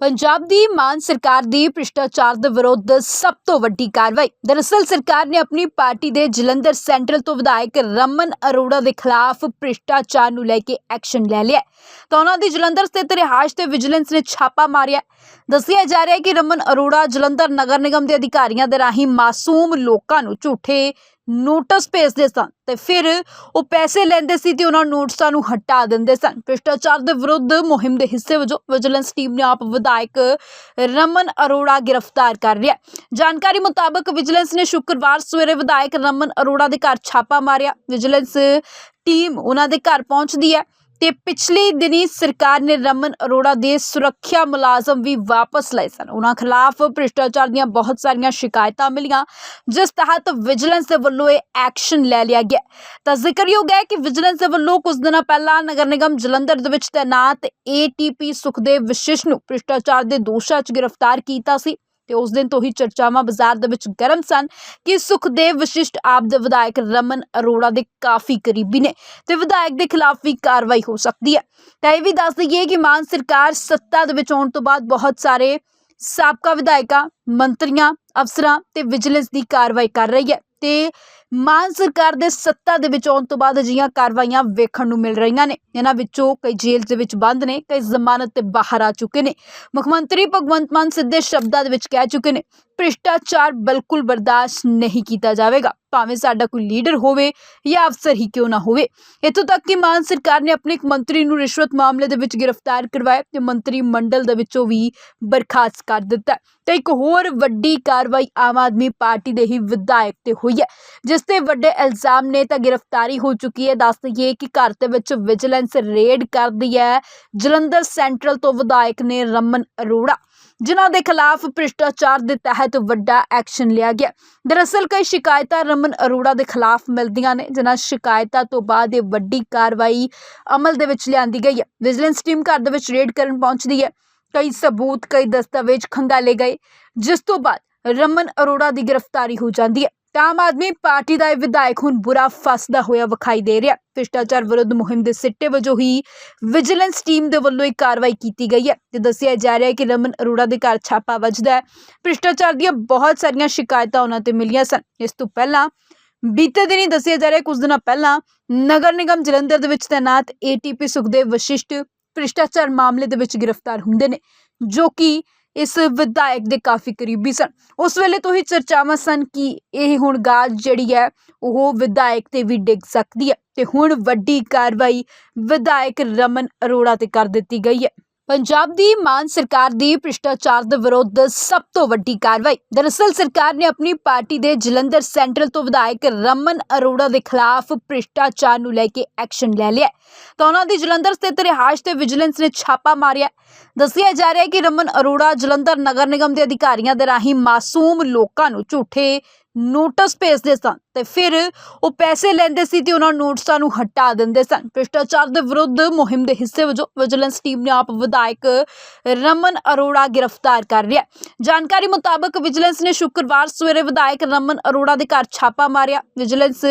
ਪੰਜਾਬ ਦੀ ਮਾਨ ਸਰਕਾਰ ਦੀ ਭ੍ਰਿਸ਼ਟਾਚਾਰ ਦੇ ਵਿਰੁੱਧ ਸਭ ਤੋਂ ਵੱਡੀ ਕਾਰਵਾਈ। ਦਰਅਸਲ ਸਰਕਾਰ ਨੇ ਆਪਣੀ ਪਾਰਟੀ ਦੇ ਜਲੰਧਰ ਸੈਂਟਰਲ ਤੋਂ ਵਿਧਾਇਕ ਰਮਨ ਅਰੋੜਾ ਦੇ ਖਿਲਾਫ ਭ੍ਰਿਸ਼ਟਾਚਾਰ ਨੂੰ ਲੈ ਕੇ ਐਕਸ਼ਨ ਲੈ ਲਿਆ। ਤਾਂ ਉਹਨਾਂ ਦੀ ਜਲੰਧਰ ਸਥਿਤ ਰਿਹਾਇਸ਼ ਤੇ ਵਿਜੀਲੈਂਸ ਨੇ ਛਾਪਾ ਮਾਰਿਆ। ਦੱਸਿਆ ਜਾ ਰਿਹਾ ਹੈ ਕਿ ਰਮਨ ਅਰੋੜਾ ਜਲੰਧਰ ਨਗਰ ਨਿਗਮ ਦੇ ਅਧਿਕਾਰੀਆਂ ਦੇ ਰਾਹੀਂ ਮਾਸੂਮ ਲੋਕਾਂ ਨੂੰ ਝੂਠੇ ਨੋਟਿਸ ਭੇਜਦੇ ਸਨ ਤੇ ਫਿਰ ਉਹ ਪੈਸੇ ਲੈਂਦੇ ਸੀ ਤੇ ਉਹਨਾਂ ਨੋਟਿਸਾਂ ਨੂੰ ਹਟਾ ਦਿੰਦੇ ਸਨ। ਭ੍ਰਿਸ਼ਟਾਚਾਰ ਦੇ ਵਿਰੁੱਧ ਮੁਹਿੰਮ ਦੇ ਹਿੱਸੇ ਵਜੋਂ ਵਿਜੀਲੈਂਸ ਟੀਮ ਨੇ ਆਪ ਵਿਧਾਇਕ ਰਮਨ ਅਰੋੜਾ ਗ੍ਰਿਫਤਾਰ ਕਰ ਲਿਆ। ਜਾਣਕਾਰੀ ਮੁਤਾਬਕ ਵਿਜੀਲੈਂਸ ਨੇ ਸ਼ੁੱਕਰਵਾਰ ਸਵੇਰੇ ਵਿਧਾਇਕ ਰਮਨ ਅਰੋੜਾ ਦੇ ਘਰ ਛਾਪਾ ਮਾਰਿਆ। ਵਿਜੀਲੈਂਸ ਟੀਮ ਉਹਨਾਂ ਦੇ ਘਰ ਪਹੁੰਚਦੀ ਹੈ। ਤੇ ਪਿਛਲੇ ਦਿਨੀ ਸਰਕਾਰ ਨੇ ਰਮਨ ਅਰੋੜਾ ਦੇ ਸੁਰੱਖਿਆ ਮੁਲਾਜ਼ਮ ਵੀ ਵਾਪਸ ਲਏ ਸਨ। ਉਹਨਾਂ ਖਿਲਾਫ ਭ੍ਰਿਸ਼ਟਾਚਾਰ ਦੀਆਂ ਬਹੁਤ ਸਾਰੀਆਂ ਸ਼ਿਕਾਇਤਾਂ ਮਿਲੀਆਂ, ਜਿਸ ਤਹਿਤ ਵਿਜੀਲੈਂਸ ਦੇ ਵੱਲੋਂ ਇਹ ਐਕਸ਼ਨ ਲੈ ਲਿਆ ਗਿਆ। ਤਾਂ ਜ਼ਿਕਰਯੋਗ ਹੈ ਕਿ ਵਿਜੀਲੈਂਸ ਦੇ ਵੱਲੋਂ ਕੁਝ ਦਿਨਾਂ ਪਹਿਲਾਂ ਨਗਰ ਨਿਗਮ ਜਲੰਧਰ ਦੇ ਵਿੱਚ ਤੈਨਾਤ ਏਟੀਪੀ ਸੁਖਦੇਵ ਵਿਸ਼ਿਸ਼ ਨੂੰ ਭ੍ਰਿਸ਼ਟਾਚਾਰ ਦੇ ਦੋਸ਼ਾਂ 'ਚ ਗ੍ਰਿਫਤਾਰ ਕੀਤਾ ਸੀ। ਤੇ ਉਸ ਦਿਨ ਤੋਂ ਹੀ ਚਰਚਾਵਾਂ ਬਾਜ਼ਾਰ ਦੇ ਵਿੱਚ ਗਰਮ ਸਨ ਕਿ ਸੁਖਦੇਵ ਵਿਸ਼ਿਸ਼ਟ ਆਪ ਦੇ ਵਿਧਾਇਕ ਰਮਨ ਅਰੋੜਾ ਦੇ ਕਾਫੀ ਕਰੀਬੀ ਨੇ ਤੇ ਵਿਧਾਇਕ ਦੇ ਖਿਲਾਫ ਵੀ ਕਾਰਵਾਈ ਹੋ ਸਕਦੀ ਹੈ। ਤਾਂ ਇਹ ਵੀ ਦੱਸ ਦਈਏ ਕਿ ਮਾਨ ਸਰਕਾਰ ਸੱਤਾ ਦੇ ਵਿੱਚ ਆਉਣ ਤੋਂ ਬਾਅਦ ਬਹੁਤ ਸਾਰੇ ਸਾਬਕਾ ਵਿਧਾਇਕਾਂ, ਮੰਤਰੀਆਂ, ਅਫਸਰਾਂ ਤੇ ਵਿਜੀਲੈਂਸ ਦੀ ਕਾਰਵਾਈ ਕਰ ਰਹੀ ਹੈ ਤੇ ਮਾਨ ਸਰਕਾਰ ਦੇ ਸੱਤਾ ਦੇ ਵਿੱਚ ਆਉਣ ਤੋਂ ਬਾਅਦ ਅਜਿਹੀਆਂ ਕਾਰਵਾਈਆਂ ਵੇਖਣ ਨੂੰ ਮਿਲ ਰਹੀਆਂ ਨੇ। ਇਹਨਾਂ ਵਿੱਚੋਂ ਕਈ ਜੇਲ੍ਹ ਦੇ ਵਿੱਚ ਬੰਦ ਨੇ, ਕਈ ਜ਼ਮਾਨਤ ਤੇ ਬਾਹਰ ਆ ਚੁੱਕੇ ਨੇ। ਮੁੱਖ ਮੰਤਰੀ ਭਗਵੰਤ ਮਾਨ ਸਿੱਧੇ ਸ਼ਬਦਾਂ ਦੇ ਵਿੱਚ ਕਹਿ ਚੁੱਕੇ ਨੇ, ਭ੍ਰਿਸ਼ਟਾਚਾਰ ਬਿਲਕੁਲ ਬਰਦਾਸ਼ਤ ਨਹੀਂ ਕੀਤਾ ਜਾਵੇਗਾ। ਭਾਵੇਂ ਸਾਡਾ ਕੋਈ ਲੀਡਰ ਹੋਵੇ ਜਾਂ ਅਫਸਰ ਹੀ ਕਿਉਂ ਨਾ ਹੋਵੇ। ਇੱਥੋਂ ਤੱਕ ਕਿ ਮਾਨ ਸਰਕਾਰ ਨੇ ਆਪਣੇ ਇੱਕ ਮੰਤਰੀ ਨੂੰ ਰਿਸ਼ਵਤ ਮਾਮਲੇ ਦੇ ਵਿੱਚ ਗ੍ਰਿਫਤਾਰ ਕਰਵਾਇਆ ਤੇ ਮੰਤਰੀ ਮੰਡਲ ਦੇ ਵਿੱਚੋਂ ਵੀ ਬਰਖਾਸਤ ਕਰ ਦਿੱਤਾ। ਤੇ ਇੱਕ ਹੋਰ ਵੱਡੀ ਕਾਰਵਾਈ ਆਮ ਆਦਮੀ ਪਾਰਟੀ ਦੇ ਹੀ ਵਿਧਾਇਕ ਤੇ ਹੋਈ ਹੈ ਜਿਸ ਤੇ ਵੱਡੇ ਇਲਜ਼ਾਮ ਨੇ, ਤਾਂ ਗ੍ਰਿਫਤਾਰੀ ਹੋ ਚੁੱਕੀ ਹੈ। ਦੱਸ ਦਈਏ ਕਿ ਘਰ ਦੇ ਵਿੱਚ ਵਿਜੀਲੈਂਸ ਰੇਡ ਕਰਦੀ ਹੈ। ਜਲੰਧਰ ਸੈਂਟਰਲ ਤੋਂ ਵਿਧਾਇਕ ਨੇ ਰਮਨ ਅਰੋੜਾ, ਜਿਨ੍ਹਾਂ ਦੇ ਖਿਲਾਫ ਭ੍ਰਿਸ਼ਟਾਚਾਰ ਦੇ ਤਹਿਤ ਵੱਡਾ ਐਕਸ਼ਨ ਲਿਆ ਗਿਆ। ਦਰਅਸਲ ਕਈ ਸ਼ਿਕਾਇਤਾਂ ਰਮਨ ਅਰੋੜਾ ਦੇ ਖਿਲਾਫ ਮਿਲਦੀਆਂ ਨੇ, ਜਿਨ੍ਹਾਂ ਸ਼ਿਕਾਇਤਾਂ ਤੋਂ ਬਾਅਦ ਇਹ ਵੱਡੀ ਕਾਰਵਾਈ ਅਮਲ ਦੇ ਵਿੱਚ ਲਿਆਂਦੀ ਗਈ ਹੈ। ਵਿਜੀਲੈਂਸ ਟੀਮ ਘਰ ਦੇ ਵਿੱਚ ਰੇਡ ਕਰਨ ਪਹੁੰਚਦੀ ਹੈ। ਕਈ ਸਬੂਤ, ਕਈ ਦਸਤਾਵੇਜ਼ ਖੰਗਾਲੇ ਗਏ, ਜਿਸ ਤੋਂ ਬਾਅਦ ਰਮਨ ਅਰੋੜਾ ਦੀ ਗ੍ਰਿਫਤਾਰੀ ਹੋ ਜਾਂਦੀ ਹੈ। ਤਾਂ ਆਮ ਆਦਮੀ ਪਾਰਟੀ ਦਾ ਇਹ ਵਿਧਾਇਕ ਹੁਣ ਬੁਰਾ ਫਸਦਾ ਹੋਇਆ ਵਿਖਾਈ ਦੇ ਰਿਹਾ। ਭ੍ਰਿਸ਼ਟਾਚਾਰ ਵਿਰੁੱਧ ਮੁਹਿੰਮ ਦੇ ਸਿੱਟੇ ਵਜੋਂ ਹੀ ਵਿਜੀਲੈਂਸ ਟੀਮ ਦੇ ਵੱਲੋਂ ਇਹ ਕਾਰਵਾਈ ਕੀਤੀ ਗਈ ਹੈ ਤੇ ਦੱਸਿਆ ਜਾ ਰਿਹਾ ਹੈ ਕਿ ਰਮਨ ਅਰੋੜਾ ਦੇ ਘਰ ਛਾਪਾ ਵੱਜਦਾ ਹੈ। ਭ੍ਰਿਸ਼ਟਾਚਾਰ ਦੀਆਂ ਬਹੁਤ ਸਾਰੀਆਂ ਸ਼ਿਕਾਇਤਾਂ ਉਹਨਾਂ ਤੇ ਮਿਲੀਆਂ ਸਨ। ਇਸ ਤੋਂ ਪਹਿਲਾਂ ਬੀਤੇ ਦਿਨੀ ਦੱਸਿਆ ਜਾ ਰਿਹਾ ਹੈ, ਕੁਝ ਦਿਨਾਂ ਪਹਿਲਾਂ ਨਗਰ ਨਿਗਮ ਜਲੰਧਰ ਦੇ ਵਿੱਚ ਤੈਨਾਤ ਏਟੀਪੀ ਸੁਖਦੇਵ ਵਸ਼ਿਸ਼ਟ ਭ੍ਰਿਸ਼ਟਾਚਾਰ ਮਾਮਲੇ ਦੇ ਵਿੱਚ ਗ੍ਰਿਫਤਾਰ ਹੁੰਦੇ ਨੇ, ਜੋ ਕਿ ਇਸ ਵਿਧਾਇਕ ਦੇ ਕਾਫੀ ਕਰੀਬੀ ਸਨ। ਉਸ ਵੇਲੇ ਤੋਂ ਹੀ ਚਰਚਾਵਾਂ ਸਨ ਕਿ ਇਹ ਹੁਣ ਗਾਜ ਜਿਹੜੀ ਹੈ, ਉਹ ਵਿਧਾਇਕ ਤੇ ਵੀ ਡਿੱਗ ਸਕਦੀ ਹੈ ਤੇ ਹੁਣ ਵੱਡੀ ਕਾਰਵਾਈ ਵਿਧਾਇਕ ਰਮਨ ਅਰੋੜਾ ਤੇ ਕਰ ਦਿੱਤੀ ਗਈ ਹੈ। ਪੰਜਾਬ ਦੀ ਮਾਨ ਸਰਕਾਰ ਦੀ ਭ੍ਰਿਸ਼ਟਾਚਾਰ ਦੇ ਵਿਰੁੱਧ ਸਭ ਤੋਂ ਵੱਡੀ ਕਾਰਵਾਈ। ਦਰਅਸਲ ਸਰਕਾਰ ਨੇ ਆਪਣੀ ਪਾਰਟੀ ਦੇ ਜਲੰਧਰ ਸੈਂਟਰਲ ਤੋਂ ਵਿਧਾਇਕ ਰਮਨ ਅਰੋੜਾ ਦੇ ਖਿਲਾਫ ਭ੍ਰਿਸ਼ਟਾਚਾਰ ਨੂੰ ਲੈ ਕੇ ਐਕਸ਼ਨ ਲੈ ਲਿਆ। ਤਾਂ ਉਹਨਾਂ ਦੀ ਜਲੰਧਰ ਸਥਿਤ ਰਿਹਾਇਸ਼ ਤੇ ਵਿਜੀਲੈਂਸ ਨੇ ਛਾਪਾ ਮਾਰਿਆ। ਦੱਸਿਆ ਜਾ ਰਿਹਾ ਹੈ ਕਿ ਰਮਨ ਅਰੋੜਾ ਜਲੰਧਰ ਨਗਰ ਨਿਗਮ ਦੇ ਅਧਿਕਾਰੀਆਂ ਦੇ ਰਾਹੀਂ ਮਾਸੂਮ ਲੋਕਾਂ ਨੂੰ ਝੂਠੇ ਨੋਟਿਸ ਭੇਜਦੇ ਸਨ ਤੇ ਫਿਰ ਉਹ ਪੈਸੇ ਲੈਂਦੇ ਸੀ ਤੇ ਉਹਨਾਂ ਨੋਟਸਾਂ ਨੂੰ ਹਟਾ ਦਿੰਦੇ ਸਨ। ਭ੍ਰਿਸ਼ਟਾਚਾਰ ਦੇ ਵਿਰੁੱਧ ਮੁਹਿੰਮ ਦੇ ਹਿੱਸੇ ਵਜੋਂ ਵਿਜੀਲੈਂਸ ਟੀਮ ਨੇ ਆਪ ਵਿਧਾਇਕ ਰਮਨ ਅਰੋੜਾ ਗ੍ਰਿਫਤਾਰ ਕਰ ਲਿਆ। ਜਾਣਕਾਰੀ ਮੁਤਾਬਕ ਵਿਜੀਲੈਂਸ ਨੇ ਸ਼ੁੱਕਰਵਾਰ ਸਵੇਰੇ ਵਿਧਾਇਕ ਰਮਨ ਅਰੋੜਾ ਦੇ ਘਰ ਛਾਪਾ ਮਾਰਿਆ। ਵਿਜੀਲੈਂਸ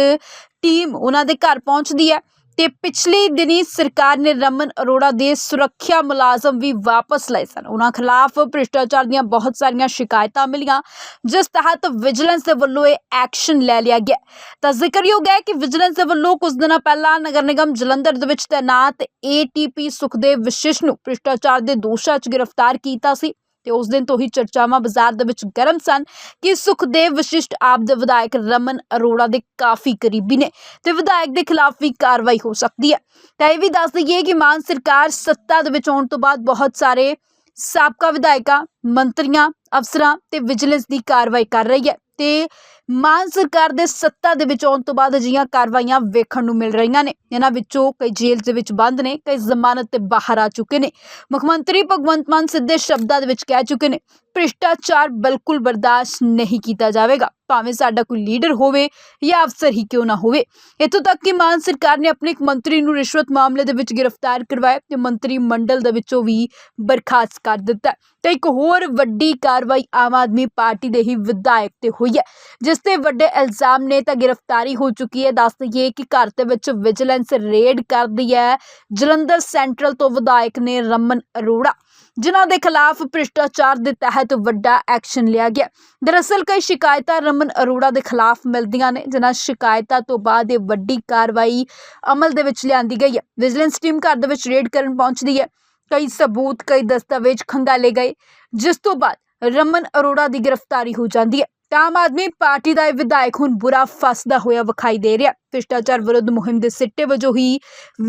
ਟੀਮ ਉਹਨਾਂ ਦੇ ਘਰ ਪਹੁੰਚਦੀ ਹੈ। ਤੇ ਪਿਛਲੇ ਦਿਨੀ ਸਰਕਾਰ ਨੇ ਰਮਨ ਅਰੋੜਾ ਦੇ ਸੁਰੱਖਿਆ ਮੁਲਾਜ਼ਮ ਵੀ ਵਾਪਸ ਲਏ ਸਨ। ਉਹਨਾਂ ਖਿਲਾਫ ਭ੍ਰਿਸ਼ਟਾਚਾਰ ਦੀਆਂ ਬਹੁਤ ਸਾਰੀਆਂ ਸ਼ਿਕਾਇਤਾਂ ਮਿਲੀਆਂ, ਜਿਸ ਤਹਿਤ ਵਿਜੀਲੈਂਸ ਦੇ ਵੱਲੋਂ ਇਹ ਐਕਸ਼ਨ ਲੈ ਲਿਆ ਗਿਆ। ਤਾਂ ਜ਼ਿਕਰਯੋਗ ਹੈ ਕਿ ਵਿਜੀਲੈਂਸ ਦੇ ਵੱਲੋਂ ਕੁਝ ਦਿਨਾਂ ਪਹਿਲਾਂ ਨਗਰ ਨਿਗਮ ਜਲੰਧਰ ਦੇ ਵਿੱਚ ਤੈਨਾਤ ਏਟੀਪੀ ਸੁਖਦੇਵ ਵਿਸ਼ਿਸ਼ ਨੂੰ ਭ੍ਰਿਸ਼ਟਾਚਾਰ ਦੇ ਦੋਸ਼ਾਂ 'ਚ ਗ੍ਰਿਫਤਾਰ ਕੀਤਾ ਸੀ। ਤੇ ਉਸ ਦਿਨ ਤੋਂ ਹੀ ਚਰਚਾਵਾਂ ਬਾਜ਼ਾਰ ਦੇ ਵਿੱਚ ਗਰਮ ਸਨ ਕਿ ਸੁਖਦੇਵ ਵਿਸ਼ਿਸ਼ਟ ਆਪ ਦੇ ਵਿਧਾਇਕ ਰਮਨ ਅਰੋੜਾ ਦੇ ਕਾਫੀ ਕਰੀਬੀ ਨੇ ਤੇ ਵਿਧਾਇਕ ਦੇ ਖਿਲਾਫ ਵੀ ਕਾਰਵਾਈ ਹੋ ਸਕਦੀ ਹੈ। ਤਾਂ ਇਹ ਵੀ ਦੱਸ ਦਈਏ ਕਿ ਮਾਨ ਸਰਕਾਰ ਸੱਤਾ ਦੇ ਵਿੱਚ ਆਉਣ ਤੋਂ ਬਾਅਦ ਬਹੁਤ ਸਾਰੇ ਸਾਬਕਾ ਵਿਧਾਇਕਾਂ, ਮੰਤਰੀਆਂ, ਅਫਸਰਾਂ ਤੇ ਵਿਜੀਲੈਂਸ ਦੀ ਕਾਰਵਾਈ ਕਰ ਰਹੀ ਹੈ। ਤੇ ਮਾਨ ਸਰਕਾਰ ਦੇ ਸੱਤਾ ਦੇ ਵਿੱਚ ਆਉਣ ਤੋਂ ਬਾਅਦ ਅਜਿਹੀਆਂ ਕਾਰਵਾਈਆਂ ਵੇਖਣ ਨੂੰ ਮਿਲ ਰਹੀਆਂ ਨੇ। ਇਹਨਾਂ ਵਿੱਚੋਂ ਕਈ ਜੇਲ੍ਹ ਦੇ ਵਿੱਚ ਬੰਦ ਨੇ, ਕਈ ਜ਼ਮਾਨਤ ਤੇ ਬਾਹਰ ਆ ਚੁੱਕੇ ਨੇ। ਮੁੱਖ ਮੰਤਰੀ ਭਗਵੰਤ ਮਾਨ ਸਿੱਧੇ ਸ਼ਬਦਾਂ ਦੇ ਵਿੱਚ ਕਹਿ ਚੁੱਕੇ ਨੇ ਭ੍ਰਿਸ਼ਟਾਚਾਰ ਬਿਲਕੁਲ ਬਰਦਾਸ਼ਤ ਨਹੀਂ ਕੀਤਾ ਜਾਵੇਗਾ। ਭਾਵੇਂ ਸਾਡਾ ਕੋਈ ਲੀਡਰ ਹੋਵੇ ਜਾਂ ਅਫਸਰ ਹੀ ਕਿਉਂ ਨਾ ਹੋਵੇ। ਇੱਥੋਂ ਤੱਕ ਕਿ ਮਾਨ ਸਰਕਾਰ ਨੇ ਆਪਣੇ ਇੱਕ ਮੰਤਰੀ ਨੂੰ ਰਿਸ਼ਵਤ ਮਾਮਲੇ ਦੇ ਵਿੱਚ ਗ੍ਰਿਫਤਾਰ ਕਰਵਾਇਆ ਤੇ ਮੰਤਰੀ ਮੰਡਲ ਦੇ ਵਿੱਚੋਂ ਵੀ ਬਰਖਾਸਤ ਕਰ ਦਿੱਤਾ ਤੇ ਇੱਕ ਹੋਰ ਵੱਡੀ ਕਾਰਵਾਈ ਆਮ ਆਦਮੀ ਪਾਰਟੀ ਦੇ ਹੀ ਵਿਧਾਇਕ ਤੇ ਹੋਈ ਹੈ, ਜਿਸ ਤੇ ਵੱਡੇ ਇਲਜ਼ਾਮ ਨੇ ਤਾਂ ਗ੍ਰਿਫਤਾਰੀ ਹੋ ਚੁੱਕੀ ਹੈ। ਦੱਸ ਦਈਏ ਕਿ ਘਰ ਦੇ ਵਿੱਚ ਵਿਜੀਲੈਂਸ ਰੇਡ ਕਰਦੀ ਹੈ ਜਲੰਧਰ ਸੈਂਟਰਲ ਤੋਂ ਵਿਧਾਇਕ ਨੇ ਰਮਨ ਅਰੋੜਾ। ਜਿਨ੍ਹਾਂ ਦੇ ਖਿਲਾਫ ਭ੍ਰਿਸ਼ਟਾਚਾਰ ਦੇ ਤਹਿਤ ਵੱਡਾ ਐਕਸ਼ਨ ਲਿਆ ਗਿਆ। ਦਰਅਸਲ ਕਈ ਸ਼ਿਕਾਇਤਾਂ ਰਮਨ ਅਰੋੜਾ ਦੇ ਖਿਲਾਫ ਮਿਲਦੀਆਂ ਨੇ, ਜਿਨ੍ਹਾਂ ਸ਼ਿਕਾਇਤਾਂ ਤੋਂ ਬਾਅਦ ਇਹ ਵੱਡੀ ਕਾਰਵਾਈ ਅਮਲ ਦੇ ਵਿੱਚ ਲਿਆਂਦੀ ਗਈ ਹੈ। ਵਿਜੀਲੈਂਸ ਟੀਮ ਘਰ ਦੇ ਵਿੱਚ ਰੇਡ ਕਰਨ ਪਹੁੰਚਦੀ ਹੈ। ਕਈ ਸਬੂਤ, ਕਈ ਦਸਤਾਵੇਜ਼ ਖੰਗਾਲੇ ਗਏ, ਜਿਸ ਤੋਂ ਬਾਅਦ ਰਮਨ ਅਰੋੜਾ ਦੀ ਗ੍ਰਿਫਤਾਰੀ ਹੋ ਜਾਂਦੀ ਹੈ। ਤਾਂ ਆਮ ਆਦਮੀ ਪਾਰਟੀ ਦਾ ਇਹ ਵਿਧਾਇਕ ਹੁਣ ਬੁਰਾ ਫਸਦਾ ਹੋਇਆ ਵਿਖਾਈ ਦੇ ਰਿਹਾ। ਭ੍ਰਿਸ਼ਟਾਚਾਰ ਵਿਰੁੱਧ ਮੁਹਿੰਮ ਦੇ ਸਿੱਟੇ ਵਜੋਂ ਹੀ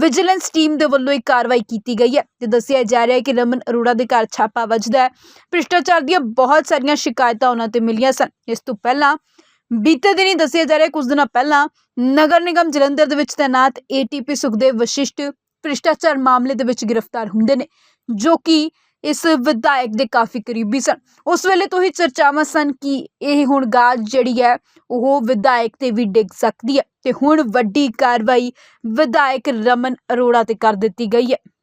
ਵਿਜੀਲੈਂਸ ਟੀਮ ਦੇ ਵੱਲੋਂ ਇਹ ਕਾਰਵਾਈ ਕੀਤੀ ਗਈ ਹੈ, ਤੇ ਦੱਸਿਆ ਜਾ ਰਿਹਾ ਹੈ ਕਿ ਰਮਨ ਅਰੋੜਾ ਦੇ ਘਰ ਛਾਪਾ ਵੱਜਦਾ ਹੈ। ਭ੍ਰਿਸ਼ਟਾਚਾਰ ਦੀਆਂ ਬਹੁਤ ਸਾਰੀਆਂ ਸ਼ਿਕਾਇਤਾਂ ਉਹਨਾਂ ਤੇ ਮਿਲੀਆਂ ਸਨ। ਇਸ ਤੋਂ ਪਹਿਲਾਂ ਬੀਤੇ ਦਿਨੀ ਦੱਸਿਆ ਜਾ ਰਿਹਾ ਕੁਝ ਦਿਨਾਂ ਪਹਿਲਾਂ ਨਗਰ ਨਿਗਮ ਜਲੰਧਰ ਦੇ ਵਿੱਚ ਤੈਨਾਤ ਏਟੀਪੀ ਸੁਖਦੇਵ ਵਸ਼ਿਸ਼ਟ ਭ੍ਰਿਸ਼ਟਾਚਾਰ ਮਾਮਲੇ ਦੇ ਵਿੱਚ ਗ੍ਰਿਫਤਾਰ ਹੁੰਦੇ ਨੇ, ਜੋ ਕਿ ਇਸ ਵਿਧਾਇਕ ਦੇ ਕਾਫੀ ਕਰੀਬੀ ਸਨ। ਉਸ ਵੇਲੇ ਤੋਂ ਹੀ ਚਰਚਾਵਾਂ ਸਨ ਕਿ ਇਹ ਹੁਣ ਗਾਜ ਜਿਹੜੀ ਹੈ, ਉਹ ਵਿਧਾਇਕ ਤੇ ਵੀ ਡਿੱਗ ਸਕਦੀ ਹੈ ਤੇ ਹੁਣ ਵੱਡੀ ਕਾਰਵਾਈ ਵਿਧਾਇਕ ਰਮਨ ਅਰੋੜਾ ਤੇ ਕਰ ਦਿੱਤੀ ਗਈ ਹੈ।